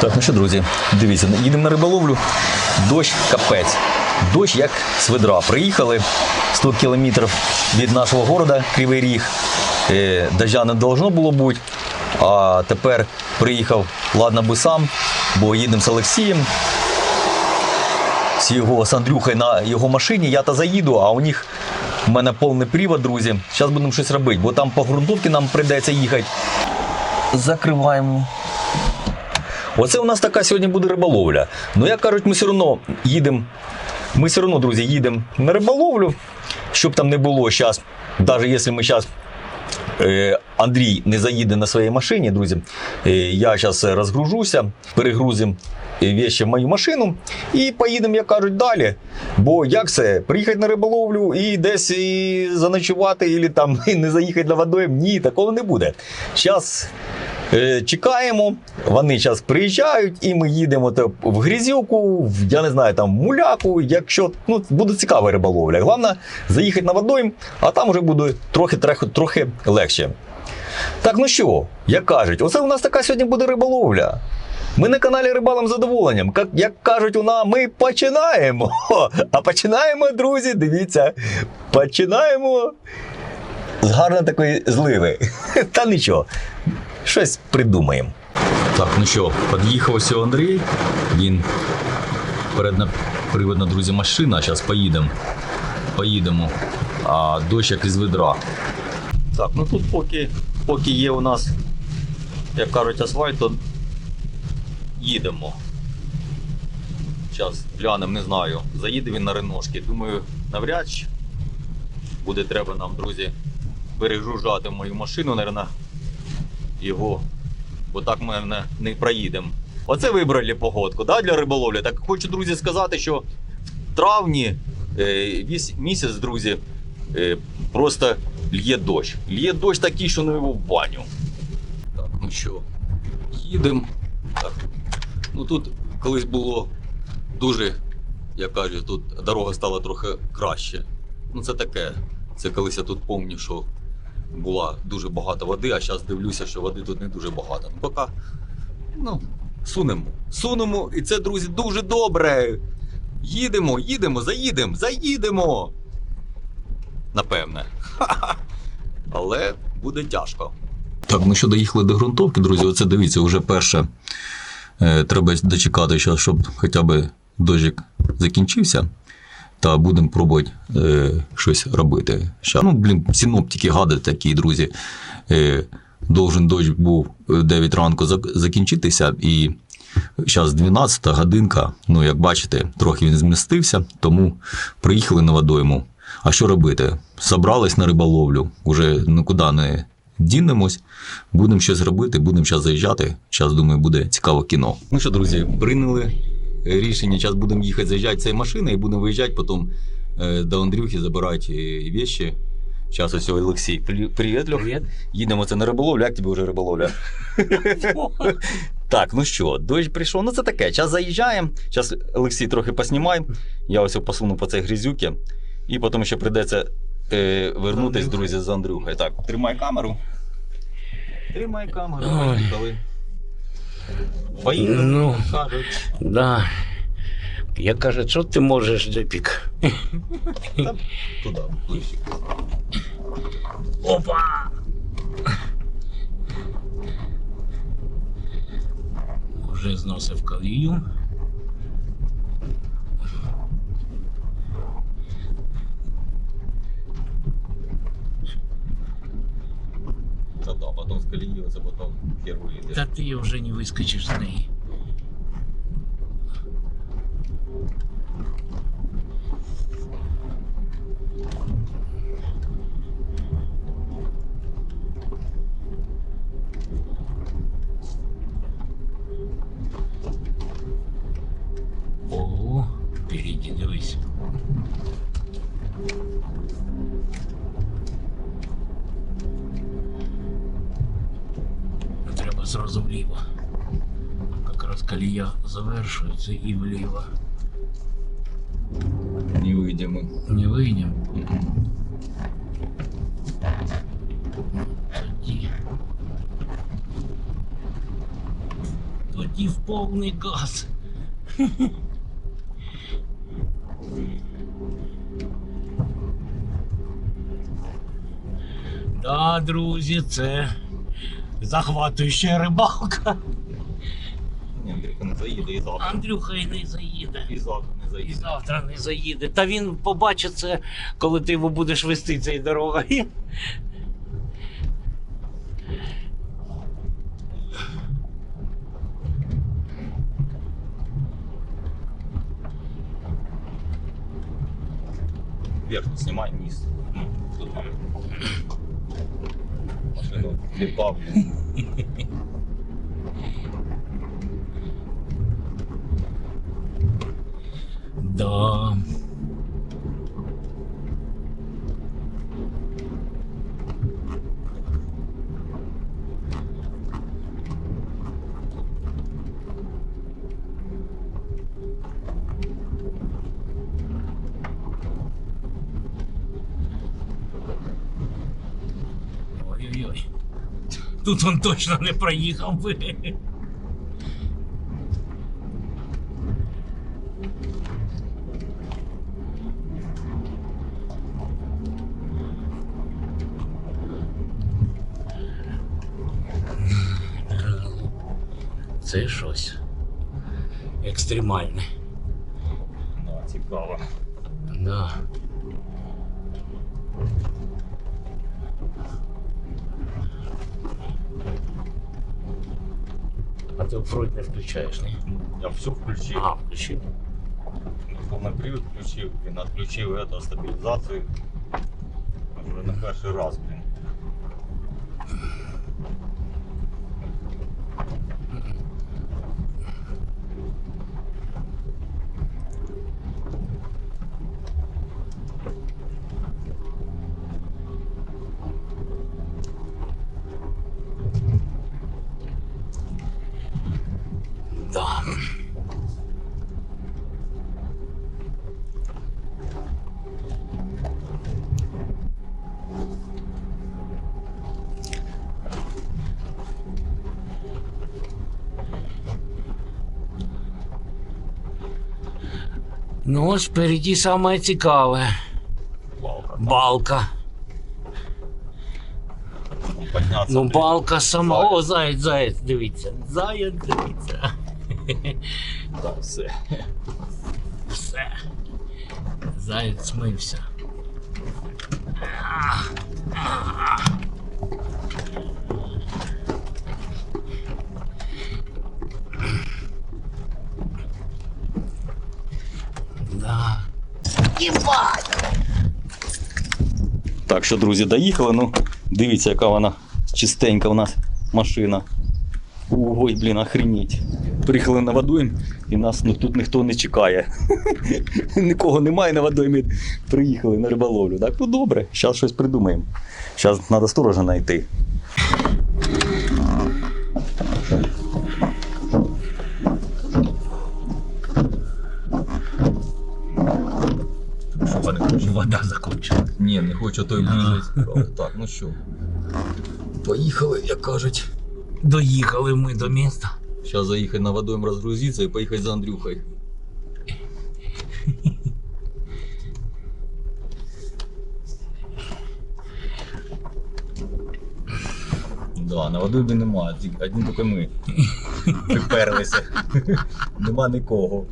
Так, ну що, друзі, дивіться, їдемо на риболовлю. Дощ капець. Дощ як з ведра. Приїхали 100 кілометрів від нашого города, Кривий Ріг. Е, Дождя не должно було бути. А тепер приїхав, ладно би сам, бо їдемо з Олексієм. З його з Андрюхою на його машині. Я то заїду, а у них в мене повний привод, друзі. Зараз будемо щось робити, бо там по ґрунтовці нам прийдеться їхати. Закриваємо. Оце у нас така сьогодні буде риболовля. Ну, як кажуть, ми все одно їдемо. Ми все одно, друзі, їдемо на риболовлю, щоб там не було зараз, навіть якщо ми зараз. Андрій не заїде на своїй машині, друзі. е, Я зараз розгружуся, перегрузимо вещи в мою машину і поїдемо, як кажуть, далі. Бо як це? Приїхати на риболовлю і десь заночувати, і там не заїхати на водою? Ні, такого не буде. Зараз Е, Чекаємо, вони зараз приїжджають, і ми їдемо в Грізівку, в, я не знаю, там в Муляку, якщо ну, буде цікава риболовля. Головне заїхати на водойм, а там вже буде трохи, трохи, трохи легше. Так, ну що, як кажуть, оце у нас така сьогодні буде риболовля. Ми на каналі Рибалом задоволенням. Як, як кажуть нас, ми починаємо. А починаємо, друзі, дивіться, починаємо з гарної такої зливи. Та нічого, щось придумаємо. Так, ну що, під'їхав ось Андрій. Він передна приводна, друзі, машина. Зараз поїдемо. Поїдемо. А дощ як із ведра. Так, ну тут поки, поки є у нас, як кажуть, асфальт, то їдемо. Зараз глянемо, не знаю. Заїде він на реношки. Думаю, навряд чи буде треба нам, друзі, перегружати мою машину, мабуть, його, бо так ми не, не проїдемо. Оце вибрали погодку да, для риболовлі. Так хочу, друзі, сказати, що в травні е, місяць, друзі, е, просто лє дощ. Лє дощ такий, що не його в баню. Так, ну що, їдемо. Ну тут колись було дуже, я кажу, тут дорога стала трохи краще. Ну це таке. Це колись я тут пам'ятаю, що була дуже багато води, а зараз дивлюся, що води тут не дуже багато. Ну, поки, ну, сунемо. Сунемо, і це, друзі, дуже добре. Їдемо, їдемо, заїдемо, заїдемо. Напевне. Ха-ха. Але буде тяжко. Так, ну що доїхали до ґрунтовки, друзі, оце дивіться, вже перше. Е, треба дочекати, щоб хоча б дощик закінчився. Та будемо пробувати е, щось робити. Ща, ну, блін, синоптики гади такі, друзі. Е, должен дощ був 9 ранку закінчитися, і зараз 12 годинка. Ну, як бачите, трохи він змістився, тому приїхали на водойму. А що робити? Собрались на риболовлю, уже нікуди не дінемось. Будемо щось робити, будемо зараз заїжджати. Зараз, думаю, буде цікаве кіно. Ну що, друзі, прийняли рішення. Зараз будемо їхати заїжджати цією машиною і будемо виїжджати потім е, до Андрюхи забирати е, вещи. Зараз ось Олексій. Привіт, Привіт, Льох. Привет. Їдемо це на риболовлю, як тобі вже риболовля? Так, ну що, дощ прийшов. Ну це таке. Зараз заїжджаємо. Зараз Олексій трохи поснімай. Я ось посуну по цій грізюки. І потім ще прийдеться е, вернутись, друзі, з Андрюхою. Так, тримай камеру. Тримай камеру, Ой. Поїхали, Ну. кажуть. Да. Я кажу, що ти можеш, Джепік? Туди, ближче. Опа! Вже зносив колію. Виїдеш. Та ти вже не вискочиш з неї. завершується і вліво. Не вийдемо. Не вийдемо. Тоді. Тоді в повний газ. Да, друзі, це захватуюча рибалка. Ні, Андрюха не заїде і завтра. Андрюха і не заїде. І завтра не заїде. І завтра не заїде. Та він побачить це, коли ти його будеш вести цією дорогою. Верхню знімай низ. Ну, тут ліпав. Да. Тут он точно не проїхав би. Це щось екстремальне. Да, цікаво. Да. А ти оффроуд не включаєш, ні? Я все включив. А, включив. Повний привід включив, він відключив это, стабілізацію. Вже на перший раз, блін. Да. Ну, ось впереді саме цікаве. Балка. Балка. Ну, балка сама. О, заєць, заєць, дивіться. Заєць, дивіться. Так, все. Все. Заєць смився. Да. Так що, друзі, доїхали. Ну, дивіться, яка вона чистенька у нас машина. Ой, блін, охренеть. Приїхали на водойм і нас ну, тут ніхто не чекає. Нікого немає на водоймі. Приїхали на риболовлю. Так, ну добре, зараз щось придумаємо. Зараз треба сторожа знайти. Що вони хочуть? Вода закончилась. Ні, не хочу той ближить. Так, ну що. Поїхали, як кажуть. Доїхали ми до міста. Сейчас заехать на водойм разгрузиться и поехать за Андрюхой. Да, на водоймі тільки- одні тільки ми. Приперлися. Нема нікого.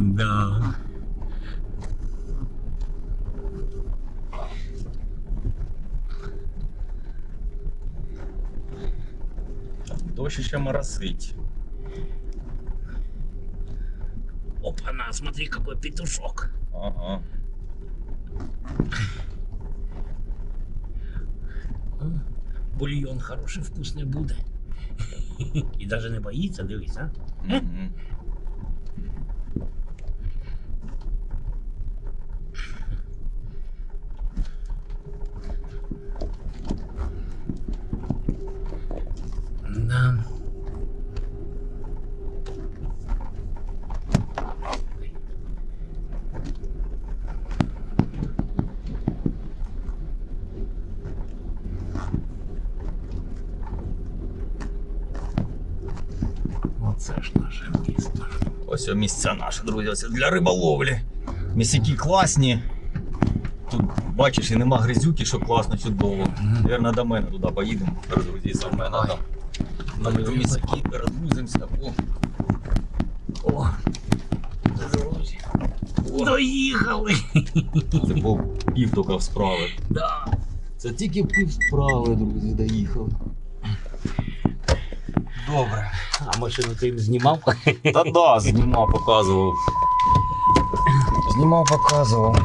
Да. Дощ еще моросить. Опа-на, смотри, какой петушок. Ага. Бульон хороший, вкусный будет. І навіть не боїться, дивись, а? Да. Оце ж наше місто. Ось місця наші, друзі, ось для риболовлі. Місяки класні. Тут бачиш, і нема грязюки, що класно, чудово. Наверно, до мене туди поїдемо. Розгрузися в мене там. На мої місяки розгрузимося. О. О. Друзі. Доїхали. Це був пів тільки справи. Да. Це тільки пів справи, друзі, доїхали. Добре. А машину ти їм знімав? Та да, знімав, показував. Знімав, показував.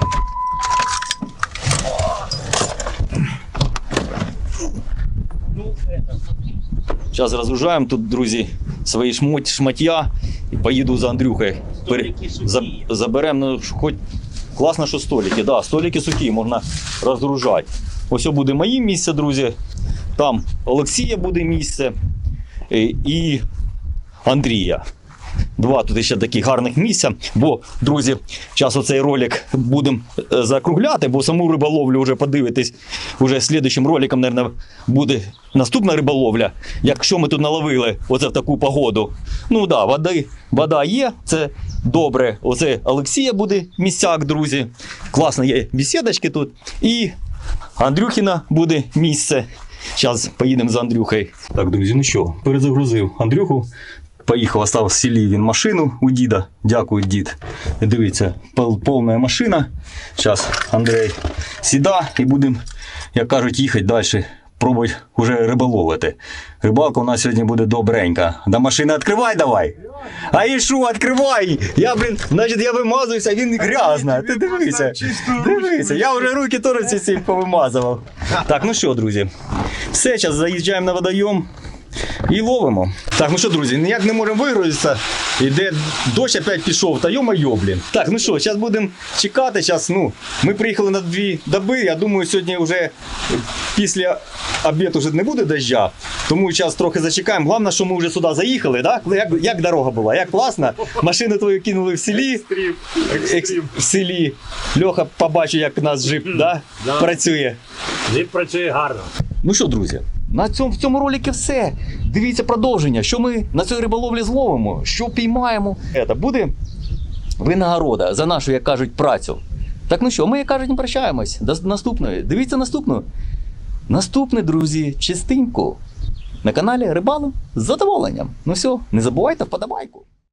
Зараз розгружаємо тут, друзі, свої шмот, шмаття і поїду за Андрюхою. За, заберемо, ну, ж хоч класно, що столики. Да, столики сухі, можна розгружати. Ось буде моє місце, друзі. Там Олексія буде місце і Андрія. Два тут ще такі гарних місця. Бо, друзі, зараз оцей ролик будемо е, закругляти, бо саму риболовлю вже подивитись. Уже слідчим роликом, мабуть, буде наступна риболовля. Якщо ми тут наловили оце в таку погоду. Ну да, води, вода є, це добре. Оце Олексія буде місцяк, друзі. Класно є бесідочки тут. І Андрюхіна буде місце. Зараз поїдемо за Андрюхою. Так, друзі, ну що, перезагрузив Андрюху. Поїхав, остав в селі він машину у діда. Дякую, дід. Дивіться, повна машина. Зараз Андрій сіда і будемо, як кажуть, їхати далі. Пробувати вже риболовити. Рибалка у нас сьогодні буде добренька. Да машина відкривай давай. А і що, відкривай? Я, блін, значить, я вимазуюся, він грязна. Ти дивися. Дивися, я вже руки теж всі повимазував. Так, ну що, друзі, все, зараз заїжджаємо на водойом і ловимо. Так, ну що, друзі, ніяк не можемо вигрузитися. Іде дощ опять пішов, та йо-майо, блін. Так, ну що, зараз будемо чекати. Зараз, ну, ми приїхали на дві доби. Я думаю, сьогодні вже після обіду вже не буде дождя. Тому зараз трохи зачекаємо. Головне, що ми вже сюди заїхали, да? Як, як дорога була, як класно. Машину твою кинули в селі. Екс- в селі. Льоха побачив, як у нас джип да? Да. працює. Він працює гарно. Ну що, друзі, на цьому в цьому роликі все. Дивіться продовження, що ми на цій риболовлі зловимо, що піймаємо. Це буде винагорода за нашу, як кажуть, працю. Так ну що, ми, як кажуть, не прощаємось. До наступної. Дивіться наступну. Наступне, друзі, чистенько. На каналі Рибалу з задоволенням. Ну все, не забувайте вподобайку.